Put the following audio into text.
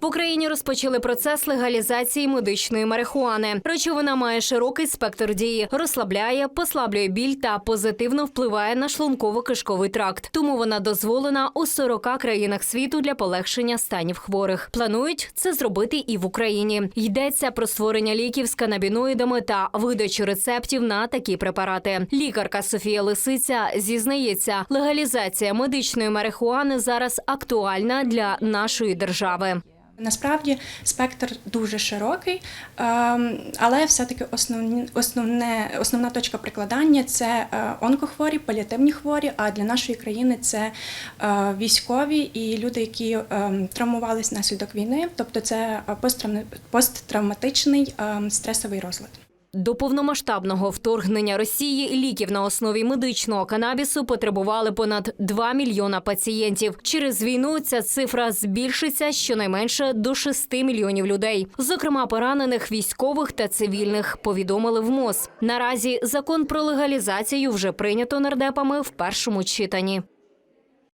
В Україні розпочали процес легалізації медичної марихуани. Речовина має широкий спектр дії, розслабляє, послаблює біль та позитивно впливає на шлунково-кишковий тракт. Тому вона дозволена у 40 країнах світу для полегшення станів хворих. Планують це зробити і в Україні. Йдеться про створення ліків з канабіноїдами та видачу рецептів на такі препарати. Лікарка Софія Лисиця зізнається, легалізація медичної марихуани зараз актуальна для нашої держави. Насправді спектр дуже широкий, ем, але все-таки основні, основне, основна точка прикладання це е, онкохворі, паліативні хворі. А для нашої країни це е, військові і люди, які травмувалися травмувались внаслідок війни, тобто це е, посттравматичний ем, стресовий розлад. До повномасштабного вторгнення Росії ліків на основі медичного канабісу потребували понад 2 мільйона пацієнтів. Через війну ця цифра збільшиться щонайменше до 6 мільйонів людей, зокрема поранених військових та цивільних. Повідомили в МОЗ. Наразі закон про легалізацію вже прийнято нардепами в першому читанні.